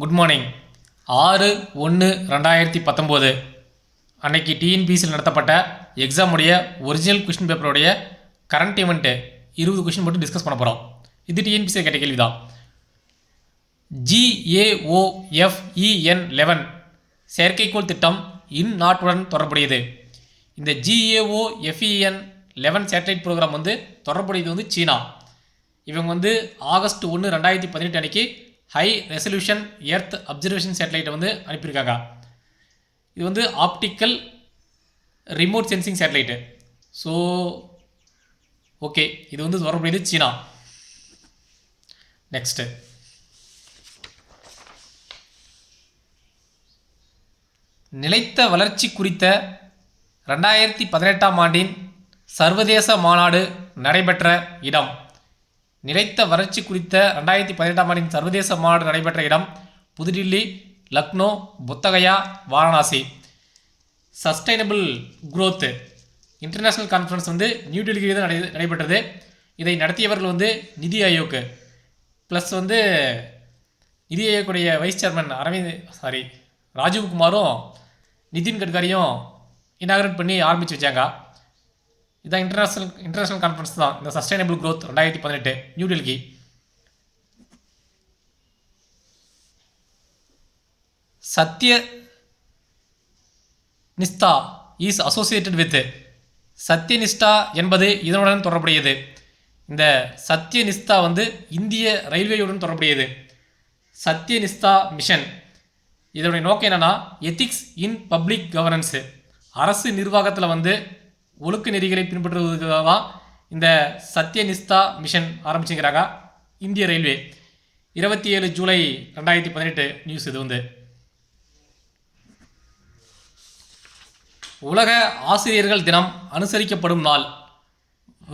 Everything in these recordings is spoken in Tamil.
குட் மார்னிங் ஆறு ஒன்று ரெண்டாயிரத்தி பத்தொம்போது. அன்னைக்கு டிஎன்பிசியில் நடத்தப்பட்ட எக்ஸாமுடைய ஒரிஜினல் கொஷின் பேப்பருடைய கரண்ட் இவெண்ட்டு இருபது கொஷின் மட்டும் டிஸ்கஸ் பண்ண போகிறோம் இது டிஎன்பிசி கேட்ட கேள்வி தான் ஜிஏஓஎஃப்இஎன் லெவன் செயற்கைக்கோள் திட்டம் இன் நாட்டுடன் தொடர்புடையது. இந்த ஜிஏஓஎஃப்இஎன் லெவன் சேட்டலைட் ப்ரோக்ராம் வந்து தொடர்புடையது வந்து சீனா. இவங்க வந்து ஆகஸ்ட் ஒன்று ரெண்டாயிரத்தி பதினெட்டு அன்னைக்கு ஹை ரெசல்யூஷன் எர்த் அப்சர்வேஷன் சேட்டலைட்டை வந்து அனுப்பியிருக்காங்க. இது வந்து optical remote sensing satellite so okay இது வந்து தொடர்புடையது சீனா. நெக்ஸ்ட்டு நிலைத்த வளர்ச்சி குறித்த ரெண்டாயிரத்தி பதினெட்டாம் ஆண்டின் சர்வதேச மாநாடு நடைபெற்ற இடம். நிலைத்த வறட்சி குறித்த ரெண்டாயிரத்தி பதினெட்டாம் ஆண்டின் சர்வதேச மாநாடு நடைபெற்ற இடம் Pudhu Delhi Lucknow Bodh Gaya Varanasi. Sustainable growth international conference வந்து நியூ டெல்லியில் தான் நடை நடைபெற்றது. இதை நடத்தியவர்கள் வந்து நிதி ஆயோக். ப்ளஸ் வந்து NITI ஆயோக்குடைய vice chairman Arvind sorry Rajiv குமாரும் நிதின் கட்காரியும் இனாகரேட் பண்ணி ஆரம்பித்து வச்சாங்க. இதான் இன்டர்நேஷனல் இன்டர்நேஷ்னல் கான்ஃபரன்ஸ் தான். இந்த சஸ்டைனபிள் க்ரோத் ரெண்டாயிரத்தி பதினெட்டு New Delhi Satya Satya Nishtha is associated with Satyanishtha என்பது இதனுடன் தொடர்புடையது. இந்த சத்யநிஷ்தா வந்து இந்திய ரயில்வேயுடன் தொடர்புடையது. சத்யநிஷ்தா மிஷன் இதனுடைய நோக்கம் என்னன்னா எத்திக்ஸ் இன் பப்ளிக் கவர்னன்ஸு அரசு நிர்வாகத்தில் வந்து ஒழுக்க நெறிகளை பின்பற்றுவதற்காக தான் இந்த சத்யநிஸ்தா மிஷன் ஆரம்பிச்சுங்கிறாங்க இந்திய ரயில்வே. இருபத்தி ஏழு ஜூலை ரெண்டாயிரத்தி பதினெட்டு நியூஸ் இது வந்து. உலக ஆசிரியர்கள் தினம் அனுசரிக்கப்படும் நாள்.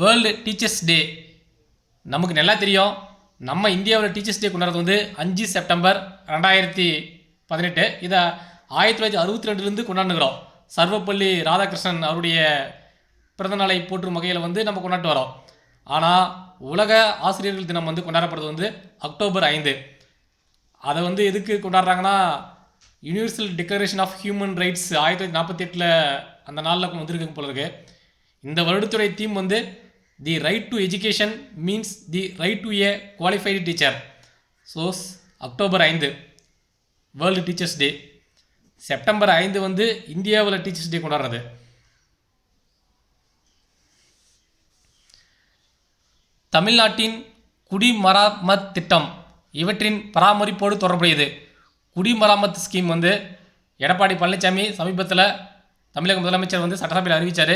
வேர்ல்டு டீச்சர்ஸ் டே நமக்கு நல்லா தெரியும். நம்ம இந்தியாவில் டீச்சர்ஸ் டே கொண்டாடுறது வந்து அஞ்சு செப்டம்பர் ரெண்டாயிரத்தி பதினெட்டு. இதை ஆயிரத்தி தொள்ளாயிரத்தி அறுபத்தி ரெண்டுலேருந்து கொண்டாடுகிறோம் சர்வப்பள்ளி ராதாகிருஷ்ணன் அவருடைய பிறந்தநாளை போற்றும் வகையில் வந்து நம்ம கொண்டாட்டு வரோம். ஆனால் உலக ஆசிரியர்கள் தினம் வந்து கொண்டாடப்படுறது வந்து அக்டோபர் ஐந்து. அதை வந்து எதுக்கு கொண்டாடுறாங்கன்னா universal declaration of human rights ஆயிரத்தி தொள்ளாயிரத்தி நாற்பத்தி எட்டில் அந்த நாளில் வந்திருக்கு போல இருக்கு. இந்த வருடத்துடைய தீம் வந்து the right to education means the right to a qualified teacher so October ஐந்து வேர்ல்டு டீச்சர்ஸ் டே செப்டம்பர் ஐந்து வந்து இந்தியாவில் டீச்சர்ஸ் டே கொண்டாடுறது. தமிழ்நாட்டின் குடிமராமத் திட்டம் இவற்றின் பராமரிப்போடு தொடர்புடையது. குடிமராமத் ஸ்கீம் வந்து எடப்பாடி பழனிசாமி சமீபத்தில் தமிழக முதலமைச்சர் வந்து சட்டசபையில் அறிவித்தார்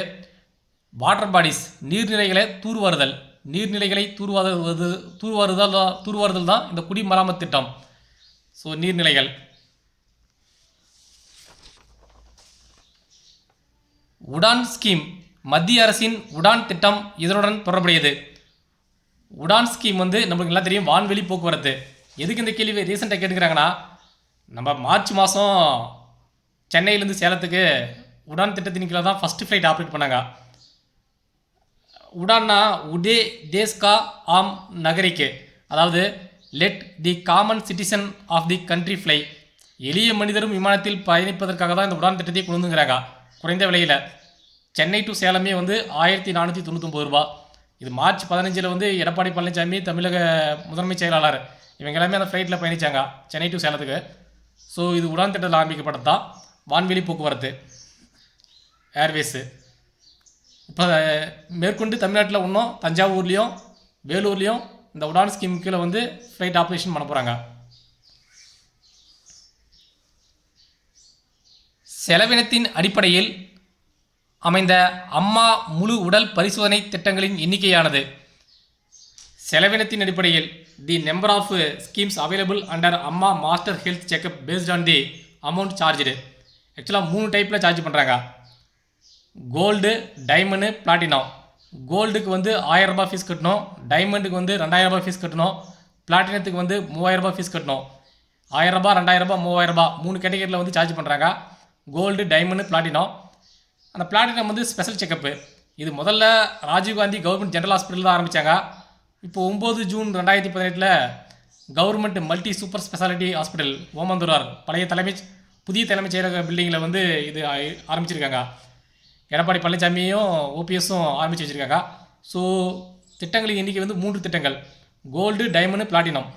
வாட்டர் பாடிஸ் நீர்நிலைகளை தூர்வாறுதல் நீர்நிலைகளை தூர்வாருவது தூர்வாறுதல் தான் தூர்வாறுதல் தான் இந்த குடிமராமத் திட்டம். ஸோ நீர்நிலைகள். உடான் ஸ்கீம் மத்திய அரசின் உடான் திட்டம் இதனுடன் தொடர்புடையது. உடான் ஸ்கீம் வந்து நம்மளுக்கு எல்லாம் தெரியும் வான்வெளி போக்குவரத்து. எதுக்கு இந்த கேள்வி ரீசெண்டாக கேட்டுக்கிறாங்கன்னா நம்ம மார்ச் மாதம் சென்னையிலேருந்து சேலத்துக்கு உடான் திட்டத்தின் கீழே தான் ஃபஸ்ட்டு ஃப்ளைட் ஆப்ரேட் பண்ணாங்க. உடான்னா உடே தேஸ்கா ஆம் நகரிக்கு. அதாவது let the common citizen of the country fly எளிய மனிதரும் விமானத்தில் பயணிப்பதற்காக தான் இந்த உடான் திட்டத்தை கொண்டு வந்துங்கிறாங்க குறைந்த விலையில். சென்னை டு சேலமே வந்து ஆயிரத்தி நானூற்றி தொண்ணூத்தொம்பது ரூபா இது மார்ச் பதினஞ்சில் வந்து எடப்பாடி பழனிசாமி தமிழக முதன்மை செயலாளர். இவங்க எல்லாமே அந்த ஃப்ளைட்டில் பயணிச்சாங்க சென்னை டு சேலத்துக்கு. ஸோ இது உடான் திட்டத்தில் ஆரம்பிக்கப்பட்டது தான். வான்வெளி போக்குவரத்து ஏர்வேஸு இப்போ மேற்கொண்டு தமிழ்நாட்டில் இன்னும் தஞ்சாவூர்லேயும் வேலூர்லேயும் இந்த உடான் ஸ்கீம் கீழே வந்து ஃப்ளைட் ஆப்ரேஷன் பண்ண போகிறாங்க செலவினத்தின் அடிப்படையில் அமைந்த அம்மா முழு உடல் பரிசோதனை திட்டங்களின் எண்ணிக்கையானது. செலவினத்தின் அடிப்படையில் the number of schemes available under Amma master health checkup based on the amount charge ஆக்சுவலாக மூணு டைப்பில் சார்ஜ் பண்ணுறாங்க கோல்டு டைமண்டு பிளாட்டினம் கோல்டுக்கு வந்து ஆயிரம் ஃபீஸ் கட்டணும். டைமண்டுக்கு வந்து ரெண்டாயிரரூபா ஃபீஸ் கட்டணும். பிளாட்டினத்துக்கு வந்து மூவாயிரரூபா ஃபீஸ் கட்டணும். ஆயிரரூபா ரெண்டாயிரரூபா ரெண்டாயிரம் மூணு கேட்டகரியில் வந்து சார்ஜ் பண்ணுறாங்க கோல்டு டைமண்டு பிளாட்டினம் அந்த பிளாட்டினம் வந்து ஸ்பெஷல் செக்கப்பு இது முதல்ல ராஜீவ்காந்தி கவர்மெண்ட் ஜென்ரல் ஹாஸ்பிட்டல் தான் ஆரம்பித்தாங்க இப்போ ஒம்பது ஜூன் ரெண்டாயிரத்தி பதினெட்டில் government multi super speciality hospital Omandurar பழைய தலைமை புதிய தலைமைச் செயலக பில்டிங்கில் வந்து இது ஆரம்பிச்சிருக்காங்க. எடப்பாடி பழனிசாமியும் ஓபிஎஸும் ஆரம்பித்து வச்சுருக்காங்க. ஸோ திட்டங்களின் எண்ணிக்கை வந்து மூன்று திட்டங்கள். Gold diamond platinum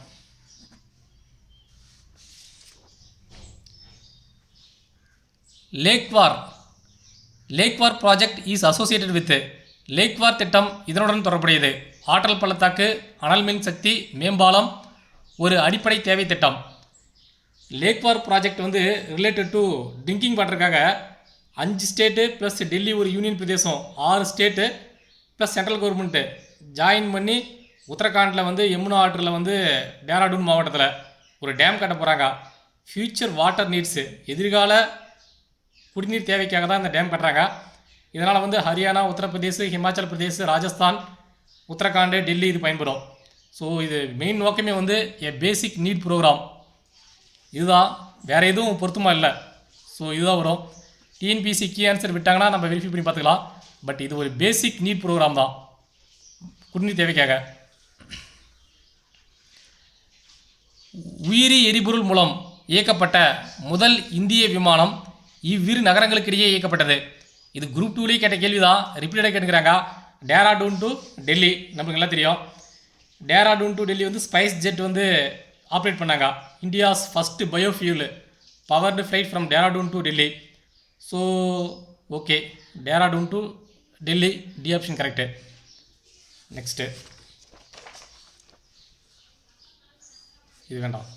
Lakhwar Lakhwar project is associated with Lakhwar திட்டம் இதனுடன் தொடர்புடையது. ஆற்றல் பள்ளத்தாக்கு அனல் மின் சக்தி மேம்பாலம் ஒரு அடிப்படை தேவை திட்டம். லேக்வார் ப்ராஜெக்ட் வந்து ரிலேட்டட் டு ட்ரிங்கிங் வாட்டருக்காக அஞ்சு ஸ்டேட்டு ப்ளஸ் டெல்லி ஒரு யூனியன் பிரதேசம் ஆறு state plus central government join பண்ணி உத்தரகாண்டில் வந்து யமுனா ஆற்றில் வந்து டேராடூன் மாவட்டத்தில் ஒரு டேம் கட்ட போகிறாங்க ஃப்யூச்சர் வாட்டர் நீட்ஸு எதிர்கால குடிநீர் தேவைக்காக தான் இந்த டேம் கட்டுறாங்க. இதனால் வந்து ஹரியானா உத்தரப்பிரதேஷ் ஹிமாச்சல் பிரதேஷ் ராஜஸ்தான் உத்தரகாண்டு டெல்லி இது பயன்பெறும் ஸோ இது மெயின் நோக்கமே வந்து எ பேசிக் நீட் ப்ரோக்ராம் இதுதான். வேறு எதுவும் பொருத்தமாக இல்லை. ஸோ இதுதான் வரும். டிஎன்பிசி கீ ஆன்சர் விட்டாங்கன்னா நம்ம வெரிஃபை பண்ணி பார்த்துக்கலாம். பட் இது ஒரு பேசிக் நீட் ப்ரோக்ராம் தான். குடிநீர் தேவைக்காக. உயிரி எரிபொருள் மூலம் இயக்கப்பட்ட முதல் இந்திய விமானம் இவ்விரு நகரங்களுக்கிடையே இயக்கப்பட்டது. இது குரூப் டூலேயே கேட்ட கேள்வி தான் ரிப்பீட்டடாக கேட்டுக்கிறாங்க. டேராடூன் டு டெல்லி நமக்கு நல்லா தெரியும். டேராடூன் டு டெல்லி வந்து ஸ்பைஸ் ஜெட் வந்து ஆப்ரேட் பண்ணாங்க. India's first biofuel powered flight from Dehradun to Delhi so okay Dehradun to Delhi D option correct next இது வேண்டாம்.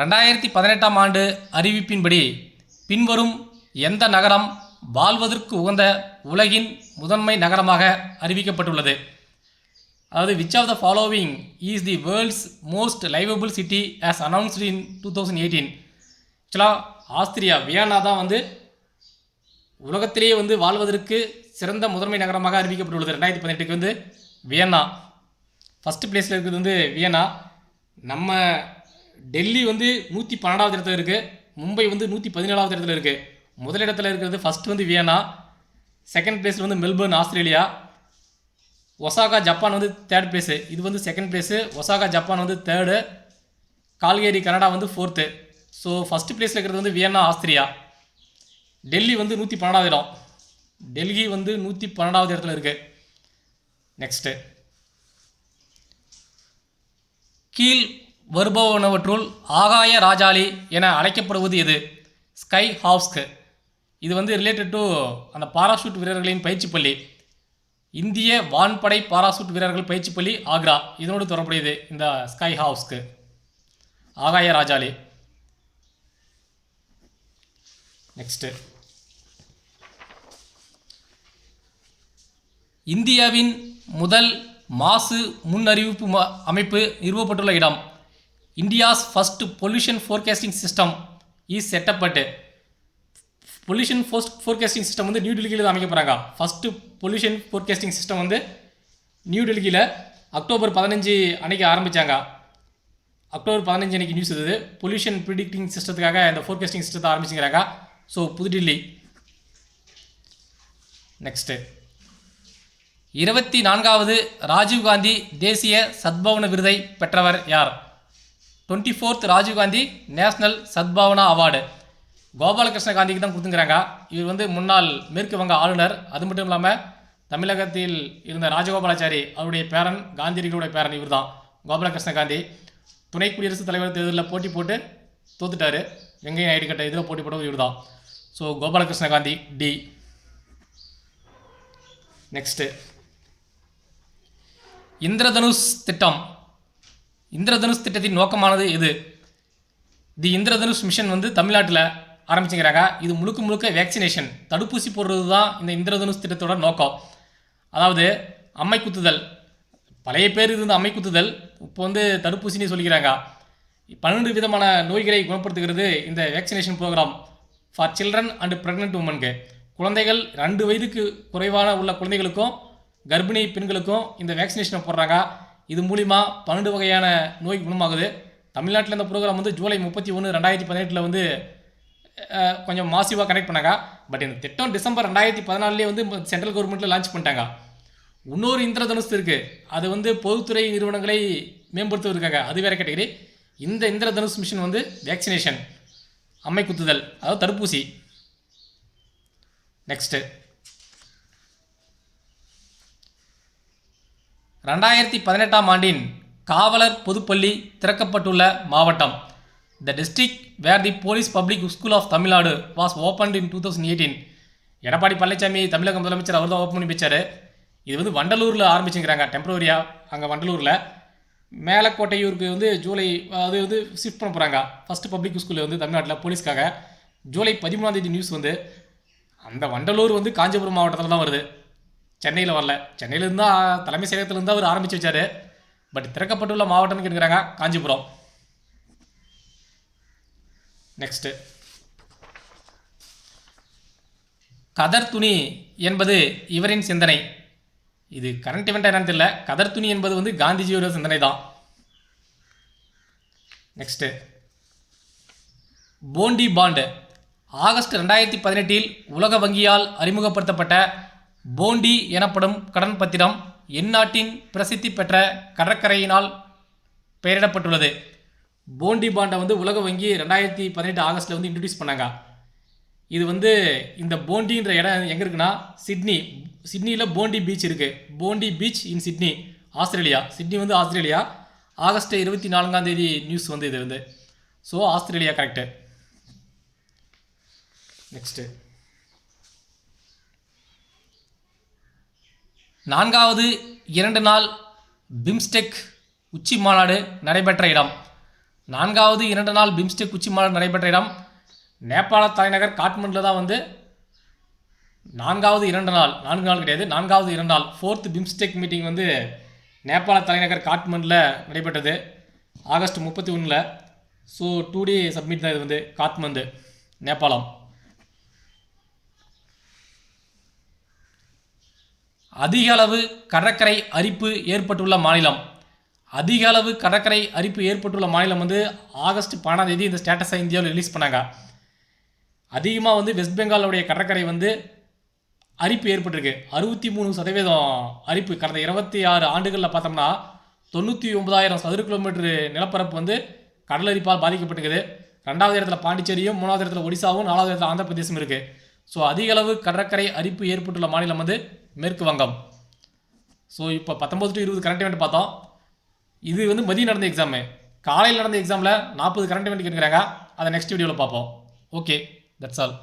ரெண்டாயிரத்தி பதினெட்டாம் ஆண்டு அறிவிப்பின்படி பின்வரும் எந்த நகரம் வாழ்வதற்கு உகந்த உலகின் முதன்மை நகரமாக அறிவிக்கப்பட்டுள்ளது. அதாவது which of the following is the world's most liveable city as announced in two thousand eighteen ஆக்சுவலாக ஆஸ்திரியா வியன்னா தான் வந்து உலகத்திலேயே வந்து வாழ்வதற்கு சிறந்த முதன்மை நகரமாக அறிவிக்கப்பட்டுள்ளது. ரெண்டாயிரத்தி பதினெட்டுக்கு வந்து வியன்னா. ஃபஸ்ட்டு பிளேஸில் இருக்கிறது வந்து வியன்னா. நம்ம டெல்லி வந்து நூற்றி பன்னெண்டாவது இடத்துல இருக்குது மும்பை வந்து நூற்றி பதினேழாவது இடத்துல இருக்குது முதலிடத்தில் இருக்கிறது ஃபஸ்ட் வந்து வியனா செகண்ட் பிளேஸில் வந்து மெல்பர்ன் ஆஸ்திரேலியா. ஒசாகா ஜப்பான் வந்து தேர்ட் பிளேஸு இது வந்து செகண்ட் பிளேஸு ஒசாகா ஜப்பான் வந்து தேர்டு கால்கேரி கனடா வந்து ஃபோர்த்து ஸோ ஃபஸ்ட்டு பிளேஸில் இருக்கிறது வந்து வியன்னா ஆஸ்திரியா. டெல்லி வந்து நூற்றி பன்னெண்டாவது இடம். டெல்லி வந்து நூற்றி பன்னெண்டாவது இடத்துல இருக்குது நெக்ஸ்ட்டு கீழ் வருபவனவற்றுள் ஆகாய ராஜாளி என அழைக்கப்படுவது எது? ஸ்கை ஹாப்ஸ்க்கு இது வந்து ரிலேட்டட் டு அந்த பாராசூட் வீரர்களின் பயிற்சி பள்ளி. இந்திய வான்படை பாராசூட் வீரர்கள் பயிற்சி பள்ளி ஆக்ரா. இதனோடு தொடர்புடையது இந்த ஸ்கை ஹவுஸ்க்கு ஆகாய ராஜாலி நெக்ஸ்ட்டு இந்தியாவின் முதல் மாசு முன்னறிவிப்பு ம- அமைப்பு நிறுவப்பட்டுள்ள இடம். India's first pollution forecasting system is செட்டப்பட்டு pollution ஃபோஸ்ட் ஃபோர்காஸ்டிங் சிஸ்டம் வந்து நியூ டெல்லியில் தான் அமைக்க போகிறாங்க ஃபஸ்ட்டு பொல்யூஷன் ஃபோர்காஸ்டிங் சிஸ்டம் வந்து நியூ டெல்லியில் அக்டோபர் பதினஞ்சு அன்னைக்கு ஆரம்பித்தாங்க அக்டோபர் பதினஞ்சு அன்றைக்கி நியூஸ் இருந்தது பொல்யூஷன் ப்ரிடிக்டிங் சிஸ்டத்துக்காக இந்த ஃபோர்காஸ்டிங் சிஸ்டத்தை ஆரம்பிச்சுங்கிறாங்க ஸோ புதுடில்லி. நெக்ஸ்ட்டு இருபத்தி நான்காவது ராஜீவ்காந்தி தேசிய சத்பவன விருதை பெற்றவர் யார்? Twenty fourth Rajiv Gandhi national Sadbhavana award. Gopalakrishna காந்திக்கு தான் கொடுத்துங்கிறாங்க. இவர் வந்து முன்னாள் மேற்கு வங்க ஆளுநர். அது மட்டும் இல்லாமல் தமிழகத்தில் இருந்த ராஜகோபாலாச்சாரி அவருடைய பேரன் காந்தியடிகளுடைய பேரன் இவர் தான் கோபாலகிருஷ்ண காந்தி. துணை குடியரசுத் தலைவர் தேர்தலில் போட்டி போட்டு தோத்துட்டார். வெங்கைய நாயுடு கட்ட இதில் போட்டி போட்டது இவர் தான் so Gopalakrishna Gandhi D. Next Indradhanush திட்டம். இந்திரதனுஷ் திட்டத்தின் நோக்கமானது இது. தி இந்திரதனுஷ் மிஷன் வந்து தமிழ்நாட்டில் ஆரம்பிச்சுங்கிறாங்க. இது முழுக்க முழுக்க வேக்சினேஷன். தடுப்பூசி போடுறது தான் இந்த இந்திரதனுஷ் திட்டத்தோட நோக்கம். அதாவது அம்மை குத்துதல். பழைய பேர் இருந்த அம்மை குத்துதல் இப்போ வந்து தடுப்பூசினே சொல்லிக்கிறாங்க. பன்னெண்டு விதமான நோய்களை குணப்படுத்துகிறது இந்த vaccination programme. For children and pregnant உமனுக்கு குழந்தைகள் ரெண்டு வயதுக்கு குறைவான உள்ள குழந்தைகளுக்கும் கர்ப்பிணி பெண்களுக்கும் இந்த வேக்சினேஷனை போடுறாங்க. இது மூலிமா பன்னெண்டு வகையான நோய் குணமாகுது. தமிழ்நாட்டில் இந்த ப்ரோக்ராம் வந்து ஜூலை முப்பத்தி ஒன்று ரெண்டாயிரத்தி பதினெட்டில் வந்து கொஞ்சம் மாசிவாக கனெக்ட் பண்ணாங்க. பட் இந்த திட்டம் டிசம்பர் ரெண்டாயிரத்தி பதினாலே வந்து சென்ட்ரல் கவர்மெண்ட்டில் லான்ச் பண்ணிட்டாங்க. இன்னொரு இந்திரதனுஷ் இருக்குது அது வந்து பொதுத்துறை நிறுவனங்களை மேம்படுத்துவதற்காக அது வேறு கேட்டகரி இந்த இந்திரதனுஷ் மிஷின் வந்து வேக்சினேஷன் அம்மை குத்துதல் அதாவது தடுப்பூசி. நெக்ஸ்ட்டு ரெண்டாயிரத்தி பதினெட்டாம் ஆண்டின் காவலர் பொதுப்பள்ளி திறக்கப்பட்டுள்ள மாவட்டம். The district where the police public school of Tamil Nadu was opened in two thousand eighteen Edappadi Palaniswami தமிழக முதலமைச்சர் அவர் தான் ஓப்பன் பண்ணி வச்சார். இது வந்து வண்டலூரில் ஆரம்பிச்சுங்கிறாங்க டெம்பரவரியாக அங்கே வண்டலூரில். மேலக்கோட்டையூருக்கு வந்து ஜூலை அது வந்து ஷிஃப்ட் பண்ண போகிறாங்க ஃபஸ்ட்டு பப்ளிக் ஸ்கூலில் வந்து தமிழ்நாட்டில் போலீஸ்க்காக ஜூலை பதிமூணாம் தேதி நியூஸ் வந்து அந்த வண்டலூர் வந்து காஞ்சிபுரம் மாவட்டத்தில் தான் வருது. சென்னையில் வரல. சென்னையில் இருந்தால் தலைமை செயலகத்தில் அவர் ஆரம்பித்து வச்சார். பட் திறக்கப்பட்டுள்ள மாவட்டம்னு கேட்குறாங்க காஞ்சிபுரம். நெக்ஸ்ட்டு கதர் துணி என்பது இவரின் சிந்தனை. இது கரண்ட் இவெண்ட் என்னன்னு தெரியல. கதர் துணி என்பது வந்து காந்திஜியோட சிந்தனை தான் நெக்ஸ்ட்டு போண்டி பாண்டு. ஆகஸ்ட் ரெண்டாயிரத்தி பதினெட்டில் உலக வங்கியால் அறிமுகப்படுத்தப்பட்ட போண்டி எனப்படும் கடன் பத்திரம் எந்நாட்டின் பிரசித்தி பெற்ற கடற்கரையினால் பெயரிடப்பட்டுள்ளது. போண்டி பாண்டை வந்து உலக வங்கி ரெண்டாயிரத்தி பதினெட்டு ஆகஸ்ட்டில் வந்து இன்ட்ரடியூஸ் பண்ணாங்க. இது வந்து இந்த போண்டின்ற இடம் எங்கே இருக்குன்னா சிட்னி. சிட்னியில் போண்டி பீச் இருக்குது Bondi beach in Sydney Australia. Sydney வந்து ஆஸ்திரேலியா. ஆகஸ்ட் இருபத்தி நான்காம் தேதி நியூஸ் வந்து இது வந்து. ஸோ ஆஸ்திரேலியா கரெக்டு நெக்ஸ்ட்டு நான்காவது இரண்டு நாள் பிம்ஸ்டெக் உச்சி மாநாடு நடைபெற்ற இடம். நான்காவது இரண்டு நாள் பிம்ஸ்டெக் உச்சி மாநாடு நடைபெற்ற இடம். நேபாள தலைநகர் காட்மண்டில் தான் வந்து நான்காவது இரண்டு நாள் நான்கு நாள் கிடையாது நான்காவது இரண்டு நாள் ஃபோர்த் பிம்ஸ்டெக் மீட்டிங் வந்து நேபாள தலைநகர் காட்மண்டில் நடைபெற்றது. ஆகஸ்ட் முப்பத்தி ஒன்றில் ஸோ டூ டே சப்மிட் தான் இது வந்து காத்மண்டு நேபாளம். அதிக அளவு கடற்கரை அரிப்பு ஏற்பட்டுள்ள மாநிலம். அதிக அளவு கடற்கரை அரிப்பு ஏற்பட்டுள்ள மாநிலம் வந்து ஆகஸ்ட் பன்னெண்டாம் தேதி இந்த ஸ்டேட்டஸை இந்தியாவில் ரிலீஸ் பண்ணாங்க. அதிகமாக வந்து வெஸ்ட் பெங்காலுடைய கடற்கரை வந்து அரிப்பு ஏற்பட்டிருக்கு. அறுபத்தி மூணு சதவீதம் அரிப்பு. கடந்த இருபத்தி ஆறு ஆண்டுகளில் பார்த்தோம்னா தொண்ணூற்றி ஒன்பதாயிரம் சதுர கிலோமீட்டர் நிலப்பரப்பு வந்து கடலரிப்பால் பாதிக்கப்பட்டிருக்குது. ரெண்டாவது இடத்துல பாண்டிச்சேரியும் மூணாவது இடத்துல ஒடிசாவும் நாலாவது இடத்துல ஆந்திர பிரதேசம் இருக்குது ஸோ அதிக அளவு கடற்கரை அரிப்பு ஏற்பட்டுள்ள மாநிலம் வந்து மேற்கு வங்கம். ஸோ இப்போ பத்தொம்பது டு இருபது கரண்ட் இவெண்ட் பார்த்தோம். இது வந்து மதியம் நடந்த எக்ஸாமு காலையில் நடந்த எக்ஸாமில் நாற்பது கரண்ட் இவெண்ட் கேட்குறாங்க அதை நெக்ஸ்ட் வீடியோவில் பார்ப்போம். Okay that's all